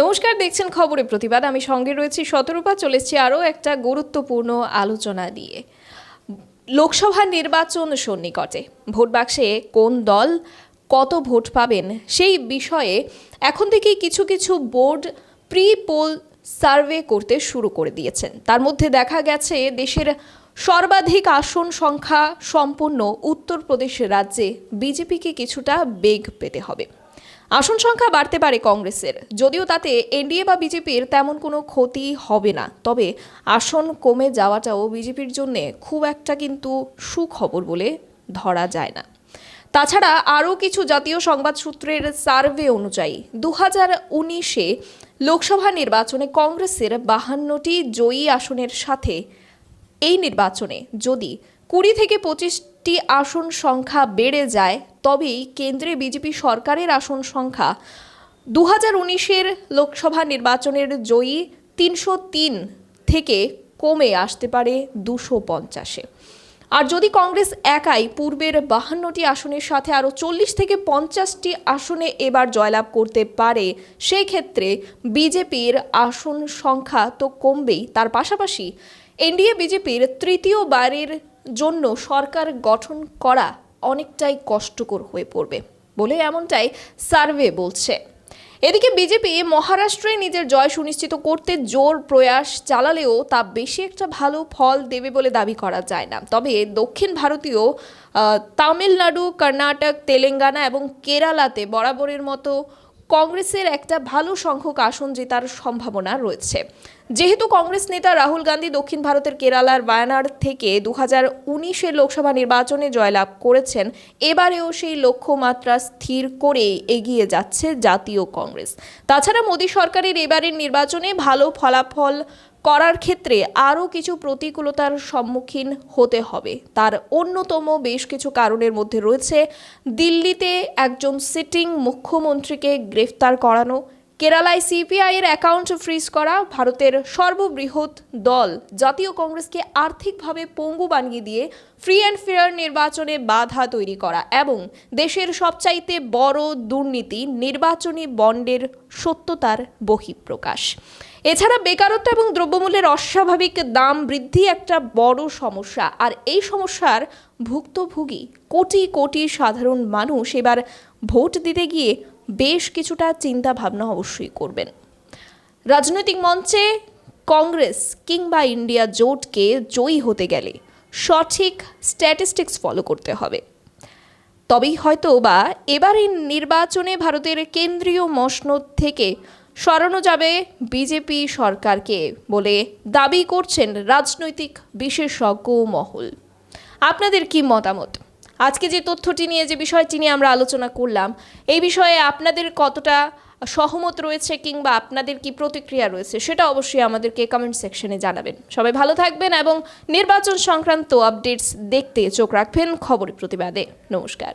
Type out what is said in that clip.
নমস্কার, দেখছেন খবরে প্রতিবাদ। আমি সঙ্গে রয়েছি শতরূপা চলেছি আরও একটা গুরুত্বপূর্ণ আলোচনা দিয়ে লোকসভা নির্বাচন সন্নিকটে, ভোট বাক্সে কোন দল কত ভোট পাবেন সেই বিষয়ে এখন থেকেই কিছু কিছু বোর্ড প্রি পোল সার্ভে করতে শুরু করে দিয়েছেন। তার মধ্যে দেখা গেছে দেশের সর্বাধিক আসন সংখ্যা সম্পন্ন উত্তরপ্রদেশ রাজ্যে বিজেপিকে কিছুটা বেগ পেতে হবে। আসন সংখ্যা বাড়তে পারে কংগ্রেসের। যদিও তাতে এনডিএ বা বিজেপির তেমন কোনো ক্ষতি হবে না। তবে আসন কমে যাওয়াটাও বিজেপির জন্য খুব একটা কিন্তু সুখবর বলে ধরা যায় না। তাছাড়া আরও কিছু জাতীয় সংবাদ সূত্রের সার্ভে অনুযায়ী দু হাজার উনিশে লোকসভা নির্বাচনে কংগ্রেসের বাহান্নটি জয়ী আসনের সাথে এই নির্বাচনে যদি কুড়ি থেকে পঁচিশটি আসন সংখ্যা বেড়ে যায়, তবেই কেন্দ্রে বিজেপি সরকারের আসন সংখ্যা দু হাজার উনিশের লোকসভা নির্বাচনের জয়ী তিনশো তিন থেকে কমে আসতে পারে দুশো পঞ্চাশে। আর যদি কংগ্রেস একাই পূর্বের বাহান্নটি আসনের সাথে আরও চল্লিশ থেকে পঞ্চাশটি আসনে এবার জয়লাভ করতে পারে, সেই ক্ষেত্রে বিজেপির আসন সংখ্যা তো কমবেই। তার পাশাপাশি এনডিএ, বিজেপির তৃতীয়বারের জন্য সরকার গঠন করা অনেকটাই কষ্টকর হয়ে পড়বে বলে এমনটাই সার্ভে বলছে। এদিকে বিজেপি মহারাষ্ট্রে নিজের জয় সুনিশ্চিত করতে জোর প্রয়াস চালালেও তা বেশি একটা ভালো ফল দেবে বলে দাবি করা যায় না। তবে দক্ষিণ ভারতীয় তামিলনাড়ু, কর্ণাটক, তেলেঙ্গানা এবং কেরালাতে বরাবরের মতো কংগ্রেসের একটা ভালো সংখ্যক আসন জেতার সম্ভাবনা রয়েছে। যেহেতু কংগ্রেস নেতা রাহুল গান্ধী দক্ষিণ ভারতের কেরালার বায়ানার থেকে দু হাজার লোকসভা নির্বাচনে জয়লাভ করেছেন, এবারেও সেই লক্ষ্যমাত্রা স্থির করে এগিয়ে যাচ্ছে জাতীয় কংগ্রেস। তাছাড়া মোদী সরকারের এবারের নির্বাচনে ভালো ফলাফল করার ক্ষেত্রে আরও কিছু প্রতিকূলতার সম্মুখীন হতে হবে। তার অন্যতম বেশ কিছু কারণের মধ্যে রয়েছে, দিল্লিতে একজন সিটিং মুখ্যমন্ত্রীকে গ্রেফতার করানো কেরালায় সিপিআই এর অ্যাকাউন্ট ফ্রিজ করা ভারতের সর্ববৃহৎ দল। জাতীয় কংগ্রেসকে আর্থিকভাবে পঙ্গু বানিয়ে দিয়ে ফ্রি অ্যান্ড ফেয়ার নির্বাচনে বাধা তৈরি করা এবং দেশের সবচাইতে বড় দুর্নীতি, নির্বাচনী বন্ডের সত্যতার বহিঃপ্রকাশ। এছাড়া বেকারত্ব এবং দ্রব্যমূল্যের অস্বাভাবিক দাম বৃদ্ধি একটা বড় সমস্যা। আর এই সমস্যার ভুক্তভোগী কোটি কোটি সাধারণ মানুষ এবার ভোট দিতে গিয়ে বেশ কিছুটা চিন্তা ভাবনা অবশ্যই করবেন। রাজনৈতিক মঞ্চে কংগ্রেস কিংবা ইন্ডিয়া জোটকে জয়ী হতে গেলে সঠিক স্ট্যাটিস্টিক্স ফলো করতে হবে। তবেই হয়তো বা এবার এই নির্বাচনে ভারতের কেন্দ্রীয় মসনদ থেকে সরানো যাবে বিজেপি সরকারকে বলে দাবি করছেন রাজনৈতিক বিশেষজ্ঞ মহল। আপনাদের কি মতামত? আজকে যে তথ্যটি নিয়ে, যে বিষয়টি নিয়ে আমরা আলোচনা করলাম, এই বিষয়ে আপনাদের কতটা সহমত রয়েছে কিংবা আপনাদের কি প্রতিক্রিয়া রয়েছে, সেটা অবশ্যই আমাদেরকে কমেন্ট সেকশনে জানাবেন। সবাই ভালো থাকবেন এবং নির্বাচন সংক্রান্ত আপডেটস দেখতে চোখ রাখবেন খবর প্রতিবাদে। নমস্কার।